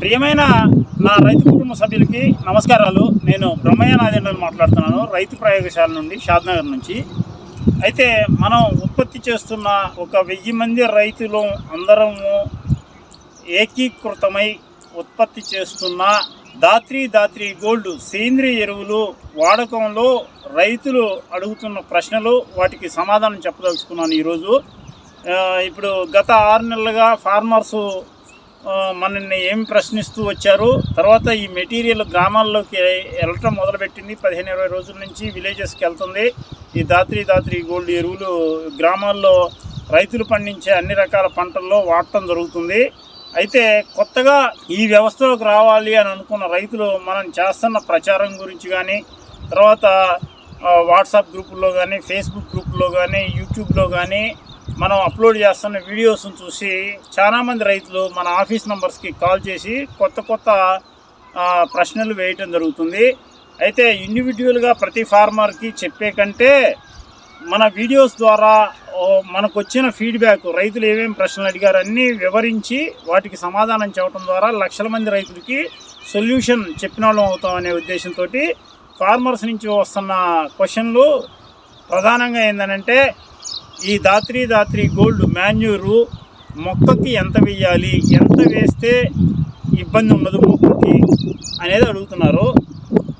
ప్రియమైన నా రైతు కుటుంబ సభ్యులకి నమస్కారాలు. నేను బ్రహ్మయ్య నాదేంద్రని మాట్లాడుతున్నాను రైతు ప్రయోగశాల నుండి షాద్నగర్ నుంచి. అయితే మనం ఉత్పత్తి చేస్తున్న ఒక వెయ్యి మంది రైతులు అందరము ఏకీకృతమై ఉత్పత్తి చేస్తున్న దాత్రి దాత్రి గోల్డ్ సేంద్రియ ఎరువులు వాడకంలో రైతులు అడుగుతున్న ప్రశ్నలు వాటికి సమాధానం చెప్పదలుచుకున్నాను ఈరోజు. ఇప్పుడు గత ఆరు నెలలుగా ఫార్మర్సు మనల్ని ఏమి ప్రశ్నిస్తూ వచ్చారు? తర్వాత ఈ మెటీరియల్ గ్రామాల్లోకి వెళ్ళటం మొదలుపెట్టింది. పదిహేను ఇరవై రోజుల నుంచి విలేజెస్కి వెళ్తుంది. ఈ దాత్రి దాత్రి గోల్డ్ ఎరువులు గ్రామాల్లో రైతులు పండించే అన్ని రకాల పంటల్లో వాడటం జరుగుతుంది. అయితే కొత్తగా ఈ వ్యవస్థలోకి రావాలి అని అనుకున్న రైతులు మనం చేస్తున్న ప్రచారం గురించి కానీ తర్వాత వాట్సాప్ గ్రూపుల్లో కానీ ఫేస్బుక్ గ్రూపుల్లో కానీ యూట్యూబ్లో కానీ మనం అప్లోడ్ చేస్తున్న వీడియోస్ని చూసి చాలామంది రైతులు మన ఆఫీస్ నంబర్స్కి కాల్ చేసి కొత్త కొత్త ప్రశ్నలు వేయటం జరుగుతుంది. అయితే ఇండివిజువల్గా ప్రతి ఫార్మర్కి చెప్పే కంటే మన వీడియోస్ ద్వారా మనకు వచ్చిన ఫీడ్బ్యాక్ రైతులు ఏమేమి ప్రశ్నలు అడిగారు అన్నీ వివరించి వాటికి సమాధానం చెప్పడం ద్వారా లక్షల మంది రైతులకి సొల్యూషన్ చెప్పిన వాళ్ళం అవుతాం అనే ఉద్దేశంతో ఫార్మర్స్ నుంచి వస్తున్న క్వశ్చన్లు ప్రధానంగా ఏంటంటే ఈ దాత్రి దాత్రి గోల్డ్ మాన్యూరు మొక్కకి ఎంత వేయాలి ఎంత వేస్తే ఇబ్బంది ఉండదు మొక్కకి? అనేది అడుగుతున్నారు.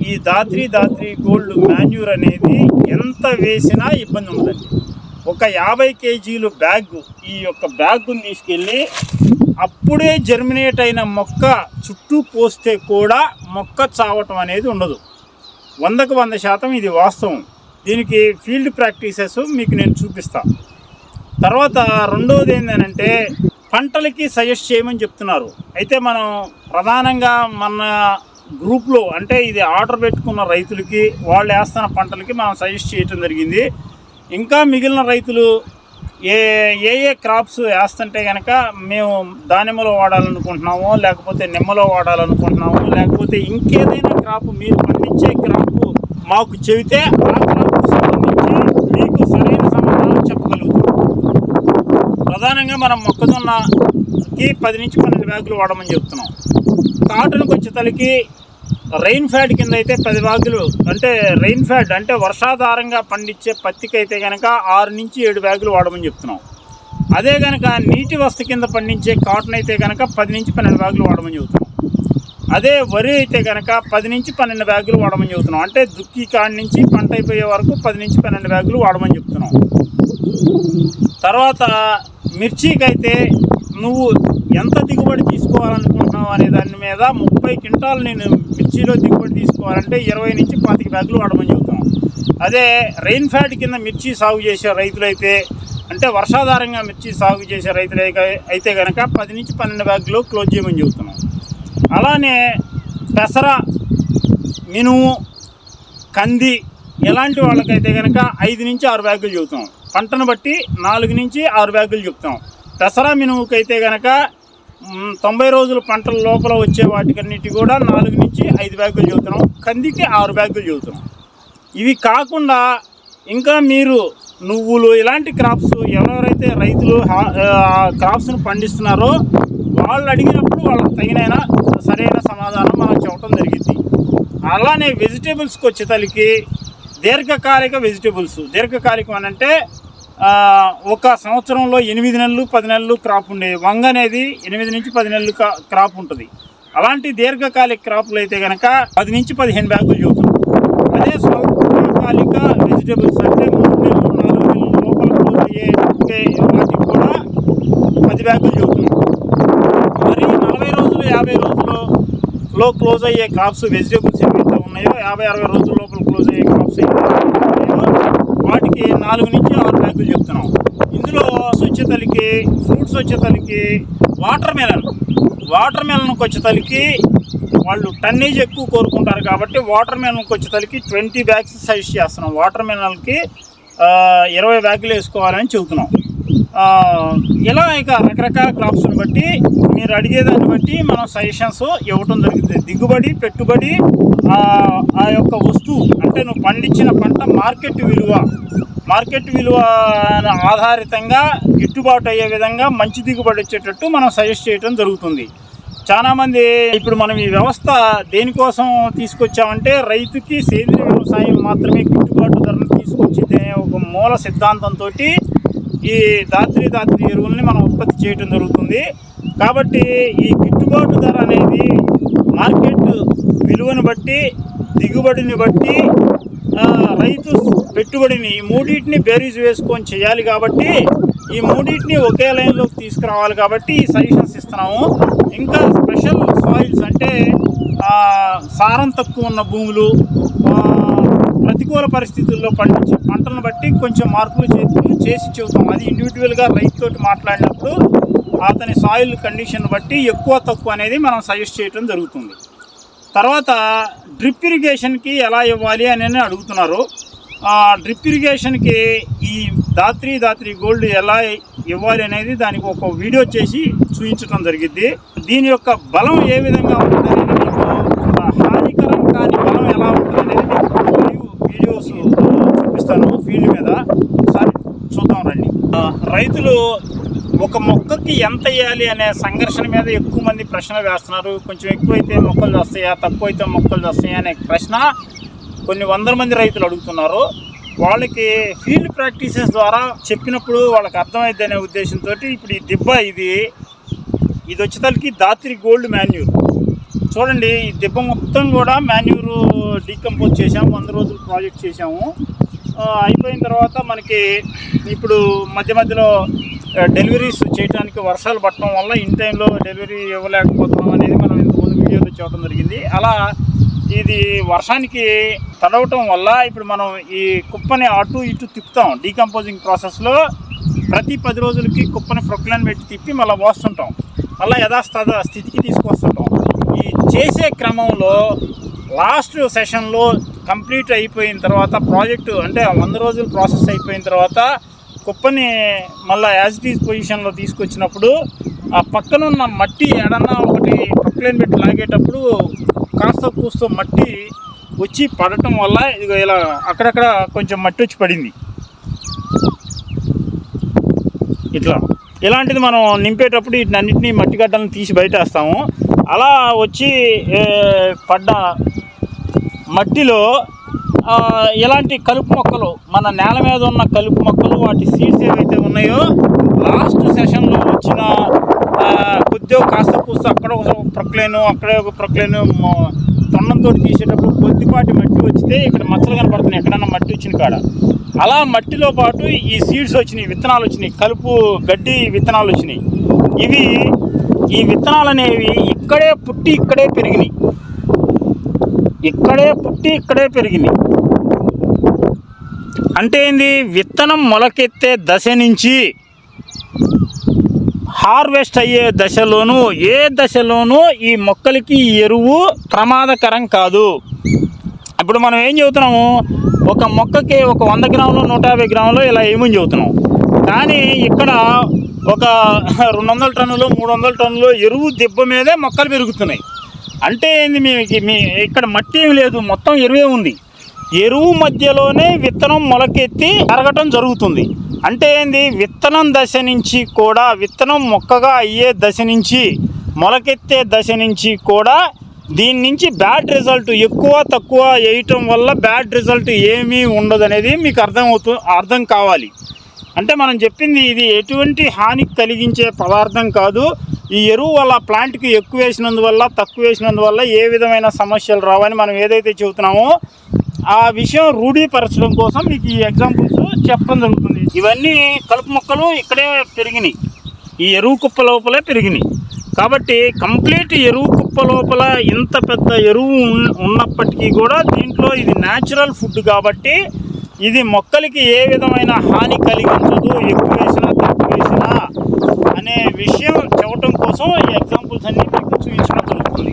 ఈ దాత్రి దాత్రి గోల్డ్ మాన్యూర్ అనేది ఎంత వేసినా ఇబ్బంది ఉండదండి. ఒక యాభై కేజీలు బ్యాగ్ ఈ యొక్క బ్యాగ్ను తీసుకెళ్ళి అప్పుడే జర్మినేట్ అయిన మొక్క చుట్టూ పోస్తే కూడా మొక్క చావటం అనేది ఉండదు. వందకు వంద శాతం ఇది వాస్తవం. దీనికి ఫీల్డ్ ప్రాక్టీసెస్ మీకు నేను చూపిస్తా. తర్వాత రెండవది ఏంటంటే పంటలకి సజెస్ట్ చేయమని చెప్తున్నారు. అయితే మనం ప్రధానంగా మన గ్రూప్లో అంటే ఇది ఆర్డర్ పెట్టుకున్న రైతులకి వాళ్ళు వేస్తున్న పంటలకి మనం సజెస్ట్ చేయటం జరిగింది. ఇంకా మిగిలిన రైతులు ఏ ఏ ఏ క్రాప్స్ వేస్తుంటే కనుక మేము దానిమ్మలో వాడాలనుకుంటున్నాము లేకపోతే నిమ్మలో వాడాలనుకుంటున్నాము లేకపోతే ఇంకేదైనా క్రాప్ మీరు పండించే క్రాప్ మాకు చెబితే ఆ క్రాప్ సంబంధించి మీకు సరైన సమాధానం చెప్పగలుగుతాం ప్రధానంగా మనం మొక్కజొన్నకి పది నుంచి పన్నెండు బ్యాగులు వాడమని చెప్తున్నాం. కాటన్కి వచ్చేతలకి రెయిన్ ఫ్యాడ్ కింద అయితే పది బ్యాగులు అంటే రెయిన్ ఫ్యాడ్ అంటే వర్షాధారంగా పండించే పత్తికి అయితే కనుక ఆరు నుంచి ఏడు బ్యాగులు వాడమని చెప్తున్నాం. అదే కనుక నీటి వస్తు కింద పండించే కాటన్ అయితే కనుక పది నుంచి పన్నెండు బ్యాగులు వాడమని చెబుతున్నాం అదే వరి అయితే కనుక పది నుంచి పన్నెండు బ్యాగులు వాడమని చెబుతున్నాం అంటే దుక్కి కాడి నుంచి పంట అయిపోయే వరకు పది నుంచి పన్నెండు బ్యాగులు వాడమని చెప్తున్నాం. తర్వాత మిర్చికైతే నువ్వు ఎంత దిగుబడి తీసుకోవాలనుకుంటున్నావు అనే దాని మీద ముప్పై క్వింటాలు నేను మిర్చిలో దిగుబడి తీసుకోవాలంటే ఇరవై నుంచి పాతిక బ్యాగులు వాడమని చెబుతాం. అదే రెయిన్ ఫ్యాట్ కింద మిర్చి సాగు చేసే రైతులైతే అంటే వర్షాధారంగా మిర్చి సాగు చేసే రైతులు అయితే కనుక పది నుంచి పన్నెండు బ్యాగులు క్లోజ్ చేయమని చెబుతున్నాం. అలానే పెసర మినుము కంది ఇలాంటి వాళ్ళకైతే కనుక ఐదు నుంచి ఆరు బ్యాగులు చెబుతాం. పంటను బట్టి నాలుగు నుంచి ఆరు బ్యాగులు చెప్తాం. దసరా మినుముకైతే కనుక తొంభై రోజుల పంటల లోపల వచ్చే వాటికన్నిటి కూడా నాలుగు నుంచి ఐదు బ్యాగులు చెబుతున్నాం. కందికి ఆరు బ్యాగులు చెబుతున్నాం. ఇవి కాకుండా ఇంకా మీరు నువ్వులు ఇలాంటి క్రాప్స్ ఎవరెవరైతే రైతులు క్రాప్స్ను పండిస్తున్నారో వాళ్ళు అడిగినప్పుడు వాళ్ళకి తగిన సరైన సమాధానం మనకు చెప్పడం జరిగింది. అలానే వెజిటేబుల్స్కి వచ్చేతలకి దీర్ఘకాలిక వెజిటేబుల్స్ దీర్ఘకాలికం అని అంటే ఒక సంవత్సరంలో ఎనిమిది నెలలు పది నెలలు క్రాప్ ఉండేది వంగ అనేది ఎనిమిది నుంచి పది నెలలు కా- క్రాప్ ఉంటుంది. అలాంటి దీర్ఘకాలిక క్రాప్లు అయితే కనుక పది నుంచి పదిహేను బ్యాగులు చూస్తాం. అదే స్వల్పకాలిక వెజిటేబుల్స్ అంటే మూడు నెలలు నాలుగు నెలలు లోపల క్లోజ్ అయ్యే వాటికి కూడా పది బ్యాగులు చూస్తాం. మరి నలభై రోజులు యాభై రోజుల్లో క్లోజ్ అయ్యే క్రాప్స్ వెజిటేబుల్స్ ఏవైతే ఉన్నాయో యాభై అరవై రోజుల లోపల క్లోజ్ అయ్యే క్రాప్స్ ఏవైతే వాటికి నాలుగు నుంచి ఆరు బ్యాగులు చెప్తున్నాం. ఇందులో వచ్చేతలకి ఫ్రూట్స్ వచ్చేతలకి వాటర్ మెలన్. వాటర్ మెలన్కి వచ్చేతలకి వాళ్ళు టన్నేజ్ ఎక్కువ కోరుకుంటారు కాబట్టి వాటర్ మెలన్కి వచ్చేతలకి ట్వంటీ బ్యాగ్స్ సజెస్ట్ చేస్తున్నాం. వాటర్ మెలన్కి ఇరవై బ్యాగులు వేసుకోవాలని చెబుతున్నాం. ఇలా ఇక రకరకాల క్రాప్స్ని బట్టి మీరు అడిగేదాన్ని బట్టి మనం సజెషన్స్ ఇవ్వటం జరుగుతుంది. దిగుబడి పెట్టుబడి ఆ, యొక్క వస్తువు అంటే నువ్వు పండించిన పంట మార్కెట్ విలువ మార్కెట్ విలువ ఆధారితంగా గిట్టుబాటు అయ్యే విధంగా మంచి దిగుబడి వచ్చేటట్టు మనం సజెస్ట్ చేయడం జరుగుతుంది. చాలామంది ఇప్పుడు మనం ఈ వ్యవస్థ దేనికోసం తీసుకొచ్చామంటే రైతుకి సేంద్రియ వ్యవసాయం మాత్రమే గిట్టుబాటు ధరను తీసుకొచ్చింది అనే ఒక మూల సిద్ధాంతంతో ఈ దాత్రి దాత్రి ఎరువుల్ని మనం ఉత్పత్తి చేయడం జరుగుతుంది. కాబట్టి ఈ గిట్టుబాటు ధర అనేది మార్కెట్ విలువను బట్టి దిగుబడిని బట్టి రైతు పెట్టుబడిని ఈ మూడింటిని బేరీజ్ వేసుకొని చేయాలి కాబట్టి ఈ మూడింటిని ఒకే లైన్లోకి తీసుకురావాలి కాబట్టి ఈ సజెషన్స్ ఇస్తున్నాము. ఇంకా స్పెషల్ సాయిల్స్ అంటే సారం తక్కువ ఉన్న భూములు ప్రతికూల పరిస్థితుల్లో పండించే పంటలను బట్టి కొంచెం మార్పులు చేర్పులు చేసి చెబుతాం. అది ఇండివిజువల్గా రైతుతోటి మాట్లాడినప్పుడు అతని సాయిల్ కండిషన్ బట్టి ఎక్కువ తక్కువ అనేది మనం సజెస్ట్ చేయడం జరుగుతుంది. తర్వాత డ్రిప్ ఇరిగేషన్కి ఎలా ఇవ్వాలి అని అడుగుతున్నారు. డ్రిప్ ఇరిగేషన్కి ఈ దాత్రి దాత్రి గోల్డ్ ఎలా ఇవ్వాలి అనేది దానికి ఒక వీడియో చేసి చూపించడం జరిగింది. దీని యొక్క బలం ఏ విధంగా ఉంటుంది అనేది మీకు హానికరం కాని బలం ఎలా ఉంటుంది అనేది మీకు వీడియోస్ చూపిస్తాను. ఫీల్డ్ మీద ఒకసారి చూద్దాం రండి. రైతులు ఒక మొక్కకి ఎంత వేయాలి అనే సంఘర్షణ మీద ఎక్కువ మంది ప్రశ్నలు వేస్తున్నారు. కొంచెం ఎక్కువైతే మొక్కలు వస్తాయా తక్కువైతే మొక్కలు వస్తాయా అనే ప్రశ్న కొన్ని వందల మంది రైతులు అడుగుతున్నారు. వాళ్ళకి ఫీల్డ్ ప్రాక్టీసెస్ ద్వారా చెప్పినప్పుడు వాళ్ళకి అర్థమైంది అనే ఉద్దేశంతో ఇప్పుడు ఈ దిబ్బ ఇది. ఇది వచ్చేసరికి దాత్రి గోల్డ్ మాన్యూర్. చూడండి ఈ దిబ్బ మొత్తం కూడా మాన్యూర్ డీకంపోజ్ చేసాము వంద రోజులు ప్రాజెక్ట్ చేసాము అయిపోయిన తర్వాత మనకి ఇప్పుడు మధ్య మధ్యలో డెలివరీస్ చేయడానికి వర్షాలు పట్టడం వల్ల ఇన్ టైంలో డెలివరీ ఇవ్వలేకపోతున్నాం అనేది మనం ఇంతకుముందు వీడియోలో చూడటం జరిగింది. అలా ఇది వర్షానికి తడవటం వల్ల ఇప్పుడు మనం ఈ కుప్పని అటు ఇటు తిప్పుతాం. డీకంపోజింగ్ ప్రాసెస్లో ప్రతి పది రోజులకి కుప్పని ప్రొక్లైన్ పెట్టి తిప్పి మళ్ళీ పోస్తుంటాం. మళ్ళీ యథాస్థాత స్థితికి తీసుకొస్తుంటాం. ఈ చేసే క్రమంలో లాస్ట్ సెషన్లో కంప్లీట్ అయిపోయిన తర్వాత ప్రాజెక్టు అంటే వంద రోజులు ప్రాసెస్ అయిపోయిన తర్వాత కుప్పని మళ్ళీ యాజ్ ఇట్ ఈజ్ పొజిషన్లో తీసుకొచ్చినప్పుడు ఆ పక్కన ఉన్న మట్టి ఎడన్నా ఒకటి పక్కలేని పెట్టి లాగేటప్పుడు కాస్త కూస్తో మట్టి వచ్చి పడటం వల్ల ఇదిగో ఇలా అక్కడక్కడ కొంచెం మట్టి వచ్చి పడింది. ఇట్లా. ఇలాంటిది మనం నింపేటప్పుడు వీటినన్నింటినీ మట్టి గడ్డలను తీసి బయటేస్తాము. అలా వచ్చి పడ్డ మట్టిలో ఇలాంటి కలుపు మొక్కలు మన నేల మీద ఉన్న కలుపు మొక్కలు వాటి సీడ్స్ ఏవైతే ఉన్నాయో లాస్ట్ సెషన్లో వచ్చిన కొద్దిగా కాస్త కూస్త అక్కడ ఒక ప్రొక్లేను అక్కడే ఒక ప్రొక్లేను తొండంతో తీసేటప్పుడు కొద్దిపాటి మట్టి వచ్చితే ఇక్కడ మచ్చలు కనపడుతున్నాయి ఎక్కడన్నా మట్టి వచ్చిన కాడ. అలా మట్టిలో పాటు ఈ సీడ్స్ వచ్చినాయి విత్తనాలు వచ్చినాయి కలుపు గడ్డి విత్తనాలు వచ్చినాయి. ఇవి ఈ విత్తనాలు అనేవి ఇక్కడే పుట్టి ఇక్కడే పెరిగినాయి. ఇక్కడే పుట్టి ఇక్కడే పెరిగినాయి. అంటే ఏంది? విత్తనం మొలకెత్తే దశ నుంచి హార్వెస్ట్ అయ్యే దశలోనూ ఏ దశలోనూ ఈ మొక్కలకి ఎరువు ప్రమాదకరం కాదు. ఇప్పుడు మనం ఏం చెబుతున్నాము? ఒక మొక్కకి ఒక వంద గ్రాములు నూట యాభై గ్రాములు ఇలా ఏమని చెబుతున్నాం. కానీ ఇక్కడ ఒక రెండు వందల టన్నులు మూడు వందల టన్నులు ఎరువు దిబ్బ మీదే మొక్కలు పెరుగుతున్నాయి. అంటే ఏంది? మీ ఇక్కడ మట్టి ఏమి లేదు. మొత్తం ఎరువే ఉంది. ఎరువు మధ్యలోనే విత్తనం మొలకెత్తి పెరగటం జరుగుతుంది. అంటే ఏంది? విత్తనం దశ నుంచి కూడా విత్తనం మొక్కగా అయ్యే దశ నుంచి మొలకెత్తే దశ నుంచి కూడా దీని నుంచి బ్యాడ్ రిజల్ట్ ఎక్కువ తక్కువ వేయటం వల్ల బ్యాడ్ రిజల్ట్ ఏమీ ఉండదు అనేది మీకు అర్థమవుతూ అర్థం కావాలి. అంటే మనం చెప్పింది ఇది ఎటువంటి హాని కలిగించే పదార్థం కాదు. ఈ ఎరువు వల్ల ప్లాంట్కి ఎక్కువ వేసినందువల్ల తక్కువ వేసినందువల్ల ఏ విధమైన సమస్యలు రావని మనం ఏదైతే చెబుతున్నామో ఆ విషయం రూఢీపరచడం కోసం మీకు ఈ ఎగ్జాంపుల్స్ చెప్పడం జరుగుతుంది. ఇవన్నీ కలుపు మొక్కలు ఇక్కడే పెరిగినాయి. ఈ ఎరువు కుప్ప లోపలే పెరిగినాయి. కాబట్టి కంప్లీట్ ఎరువు కుప్ప లోపల ఇంత పెద్ద ఎరువు ఉన్నప్పటికీ కూడా దీంట్లో ఇది న్యాచురల్ ఫుడ్ కాబట్టి ఇది మొక్కలకి ఏ విధమైన హాని కలిగించదు ఎక్కువ వేసినా తక్కువ వేసినా అనే విషయం చెప్పడం కోసం ఈ ఎగ్జాంపుల్స్ అన్ని మీకు చూపించడం జరుగుతుంది.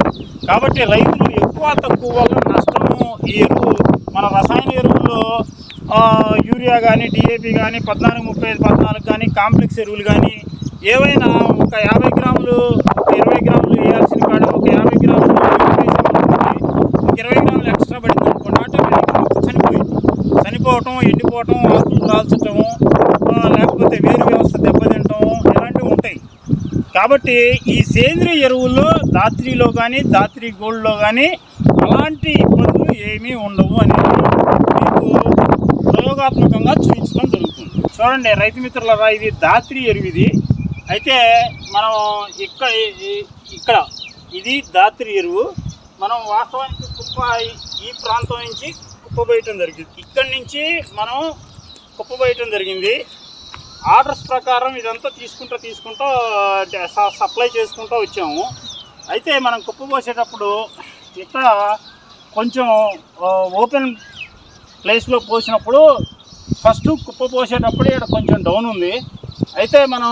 కాబట్టి రైతులు ఎక్కువ తక్కువ వల్ల నష్టము ఈ ఎరువు మన రసాయన ఎరువుల్లో యూరియా కానీ డిఏపి కానీ పద్నాలుగు ముప్పై ఐదు పద్నాలుగు కానీ కాంప్లెక్స్ ఎరువులు కానీ ఏవైనా ఒక యాభై గ్రాములు ఒక ఇరవై గ్రాములు వేయాల్సిన కాడ ఒక యాభై గ్రాములు ఒక ఇరవై గ్రాములు ఎక్స్ట్రా పడింది అనుకోండి ఆటోమేటిక్గా చనిపోయింది. చనిపోవటం ఎండిపోవటం ఆకులు రాల్చటము లేకపోతే వేరు వ్యవస్థ దెబ్బతింటం ఇలాంటివి ఉంటాయి. కాబట్టి ఈ సేంద్రియ ఎరువుల్లో దాత్రిలో కానీ దాత్రి గోల్డ్లో కానీ అలాంటి ఇబ్బంది ఏమీ ఉండవు అని మీకు ప్రయోగాత్మకంగా చూపించడం జరుగుతుంది. చూడండి రైతు మిత్రులరా ఇది దాత్రి ఎరువు ఇది అయితే మనం ఇక్కడ ఇక్కడ ఇది దాత్రి ఎరువు. మనం వాస్తవానికి కుప్ప ఈ- ప్రాంతం నుంచి కుప్పబోయటం జరిగింది. ఇక్కడి నుంచి మనం కుప్పబోయటం జరిగింది. ఆర్డర్స్ ప్రకారం ఇదంతా తీసుకుంటూ తీసుకుంటూ సప్లై చేసుకుంటూ వచ్చాము. అయితే మనం కుప్పబోసేటప్పుడు ఇక్కడ కొంచెం ఓపెన్ ప్లేస్లో పోసినప్పుడు ఫస్ట్ కుప్ప పోసేటప్పుడు ఇక్కడ కొంచెం డౌన్ ఉంది. అయితే మనం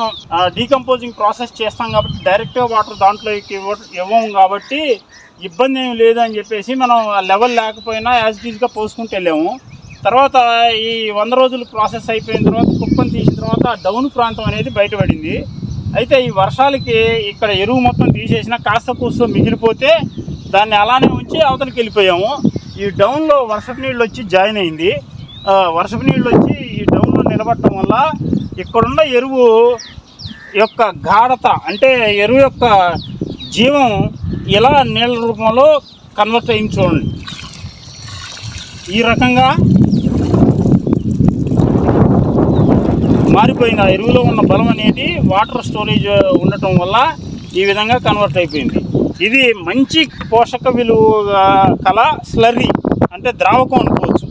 డీకంపోజింగ్ ప్రాసెస్ చేస్తాం కాబట్టి డైరెక్ట్గా వాటర్ దాంట్లోకి ఇవ్వం ఇవ్వము కాబట్టి ఇబ్బంది ఏమి లేదని చెప్పేసి మనం లెవెల్ లేకపోయినా యాజ్ డీజ్గా పోసుకుంటూ వెళ్ళాము. తర్వాత ఈ వంద రోజులు ప్రాసెస్ అయిపోయిన తర్వాత కుప్పను తీసిన తర్వాత డౌన్ ప్రాంతం అనేది బయటపడింది. అయితే ఈ వర్షాలకి ఇక్కడ ఎరువు మొత్తం తీసేసిన కాస్త కూస్త మిగిలిపోతే దాన్ని అలానే ఉంచి అవతలకి వెళ్ళిపోయాము. ఈ డౌన్లో వర్షపు నీళ్ళు వచ్చి జాయిన్ అయింది. వర్షపు నీళ్ళు వచ్చి ఈ డౌన్లో నిలబడటం వల్ల ఇక్కడున్న ఎరువు యొక్క గాఢత అంటే ఎరువు యొక్క జీవం ఇలా నీళ్ళ రూపంలో కన్వర్ట్ అయింది చూడండి. ఈ రకంగా మారిపోయింది ఆ ఎరువులో ఉన్న బలం అనేది వాటర్ స్టోరేజ్ ఉండటం వల్ల ఈ విధంగా కన్వర్ట్ అయిపోయింది. ఇది మంచి పోషక విలువ కల స్లర్రీ అంటే ద్రావకం అనుకోవచ్చు.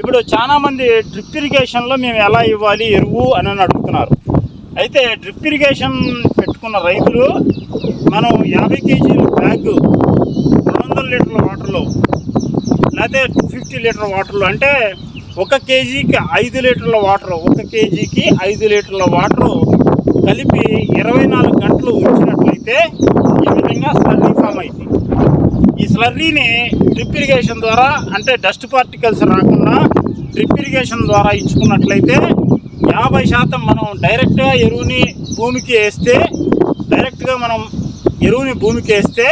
ఇప్పుడు చాలామంది డ్రిప్ ఇరిగేషన్లో మేము ఎలా ఇవ్వాలి ఎరువు అని అని అడుగుతున్నారు. అయితే డ్రిప్ ఇరిగేషన్ పెట్టుకున్న రైతులు మనం యాభై కేజీల బ్యాగ్ రెండు వందల లీటర్ల వాటర్లో లేకపోతే టూ ఫిఫ్టీ లీటర్ వాటర్లో అంటే ఒక కేజీకి ఐదు లీటర్ల వాటర్ ఒక కేజీకి ఐదు లీటర్ల వాటర్ కలిపి ఇరవై నాలుగు గంటలు ఉంచినట్లయితే ఈ విధంగా స్లర్రీ ఫామ్ అయింది. ఈ స్లర్రీని డ్రిప్ ఇరిగేషన్ ద్వారా అంటే డస్ట్ పార్టికల్స్ రాకుండా డ్రిప్ ఇరిగేషన్ ద్వారా ఇచ్చుకున్నట్లయితే యాభై శాతం మనం డైరెక్ట్గా ఎరువుని భూమికి వేస్తే డైరెక్ట్గా మనం ఎరువుని భూమికి వేస్తే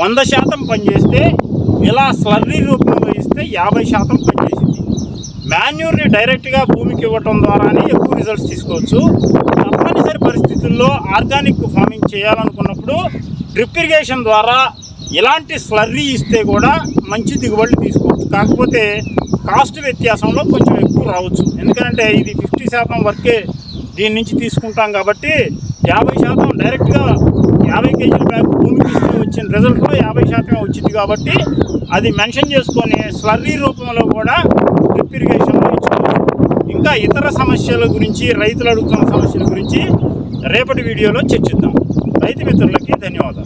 వంద శాతం పనిచేస్తే ఇలా స్లర్రీ రూపంలో ఇస్తే యాభై శాతం పనిచేసింది. మాన్యూర్ని డైరెక్ట్గా భూమికి ఇవ్వటం ద్వారానే ఎక్కువ రిజల్ట్స్ తీసుకోవచ్చు. తప్పనిసరి పరిస్థితుల్లో ఆర్గానిక్ ఫార్మింగ్ చేయాలనుకున్నప్పుడు డ్రిప్ ఇరిగేషన్ ద్వారా ఇలాంటి స్లర్రీ ఇస్తే కూడా మంచి దిగుబడులు తీసుకోవచ్చు. కాకపోతే కాస్ట్ వ్యత్యాసంలో కొంచెం ఎక్కువ రావచ్చు. ఎందుకంటే ఇది ఫిఫ్టీ శాతం వరకే దీని నుంచి తీసుకుంటాం కాబట్టి యాభై శాతం డైరెక్ట్గా యాభై కేజీల బ్యాగ్ భూమికి ఇస్తే వచ్చిన రిజల్ట్లో యాభై శాతమే వచ్చింది కాబట్టి అది మెన్షన్ చేసుకొని స్లర్రీ రూపంలో కూడా డ్రిప్ ఇరిగేషన్లో ఇచ్చుకోవచ్చు ఇంకా ఇతర సమస్యల గురించి రైతులు అడుగుతున్న సమస్యల గురించి రేపటి వీడియోలో చర్చిద్దాం. రైతు మిత్రులకి ధన్యవాదాలు